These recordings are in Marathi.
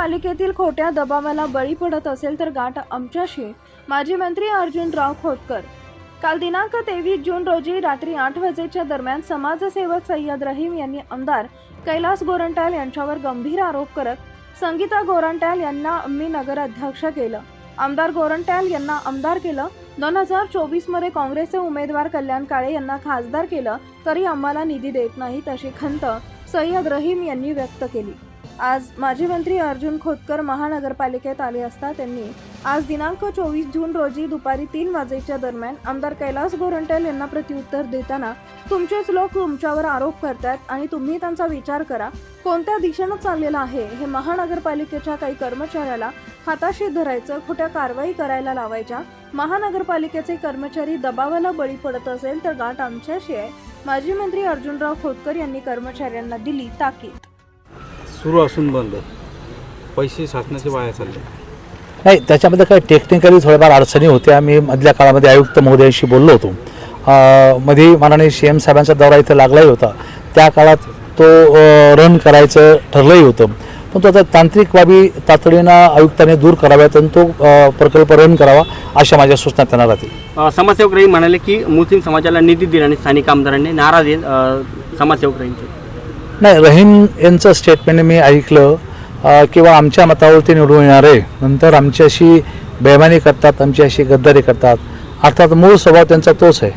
पालिकेतील खोट्या दबावाला बळी पडत असेल तर गाठ आमच्याशी. माजी मंत्री अर्जुनराव खोतकर. काल दिनांक तेवीस जून रोजी रात्री आठ वाजेच्या दरम्यान समाजसेवक सय्यद रहीम यांनी आमदार कैलास गोरंट्याल यांच्यावर गंभीर आरोप करत संगीता गोरंट्याल यांना आम्ही नगराध्यक्ष केलं. आमदार गोरंट्याल यांना आमदार केलं. दोन हजार चोवीसमध्ये काँग्रेसचे उमेदवार कल्याण काळे यांना खासदार केलं तरी आम्हाला निधी देत नाहीत अशी खंत सय्यद रहीम यांनी व्यक्त केली. आज माजी मंत्री अर्जुन खोतकर महानगरपालिकेत आले असता त्यांनी आज दिनांक चोवीस जून रोजी दुपारी तीन वाजेच्या दरम्यान आमदार कैलास गोरंट्याल यांना प्रत्युत्तर देताना तुमचेच लोक तुमच्यावर आरोप करतात आणि तुम्ही त्यांचा विचार करा. कोणत्या दिशेनं चाललेलं आहे हे महानगरपालिकेच्या काही कर्मचाऱ्याला हाताशी धरायचं खोट्या कारवाई करायला लावायच्या? महानगरपालिकेचे कर्मचारी दबावाला बळी पडत असेल तर गाठ आमच्याशी आहे. माजी मंत्री अर्जुनराव खोतकर यांनी कर्मचाऱ्यांना दिली ताकीद. सुरू असून बंद. पैसे शासनाचे वाया चालले. नाही त्याच्यामध्ये काही टेक्निकली थोड्याफार अडचणी होत्या. मी मधल्या काळामध्ये आयुक्त महोदयांशी बोललो होतो. मध्ये माननीय सी एम साहेबांचा दौरा इथं लागलाही होता. त्या काळात तो रन करायचं ठरलंही होतं. पण तो आता तांत्रिक बाबी तातडीनं आयुक्ताने दूर कराव्यात आणि तो प्रकल्प रन करावा अशा माझ्या सूचना त्यांना राहतील. समाजसेवक रही म्हणाले की मुस्लिम समाजाला निधी दिला आणि स्थानिक आमदारांनी नाराज समाजसेवक रहींचे नाही रहीम यांचं स्टेटमेंट मी ऐकलं किंवा आमच्या मतावरती निवडून येणार आहे. नंतर आमच्याशी बेमानी करतात आमच्याशी गद्दारी करतात. अर्थात मूळ स्वभाव त्यांचा तोच आहे.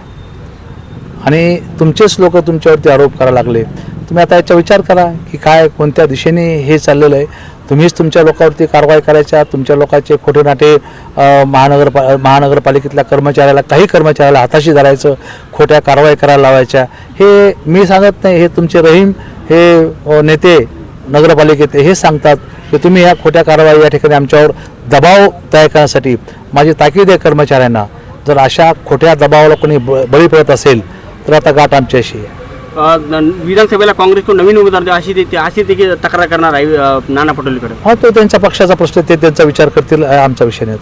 आणि तुमचेच लोक तुमच्यावरती आरोप करायला लागले. तुम्ही आता याचा विचार करा की काय कोणत्या दिशेने हे चाललेलं आहे. तुम्हीच तुमच्या लोकांवरती कारवाई करायच्या तुमच्या लोकांचे खोटे नाटे महानगर महानगरपालिकेतल्या कर्मचाऱ्याला काही कर्मचाऱ्याला हाताशी धरायचं खोट्या कारवाई करायला लावायच्या. हे मी सांगत नाही हे तुमचे रहीम हे नेते नगरपालिकेत हे सांगतात की तुम्ही ह्या खोट्या कारवाई या ठिकाणी आमच्यावर दबाव तयार करण्यासाठी माझी ताकीद आहे कर्मचाऱ्यांना जर अशा खोट्या दबावाला कोणी ब- बळी पडत असेल तर आता गाठ आमच्याशी आहे. विधानसभेला काँग्रेसकडून नवीन उमेदवार अशी ते अशी देखील तक्रार करणार आहे नाना पटोलेकडे. हा तो त्यांच्या पक्षाचा प्रश्न ते त्यांचा विचार करतील आमचा विषय नाही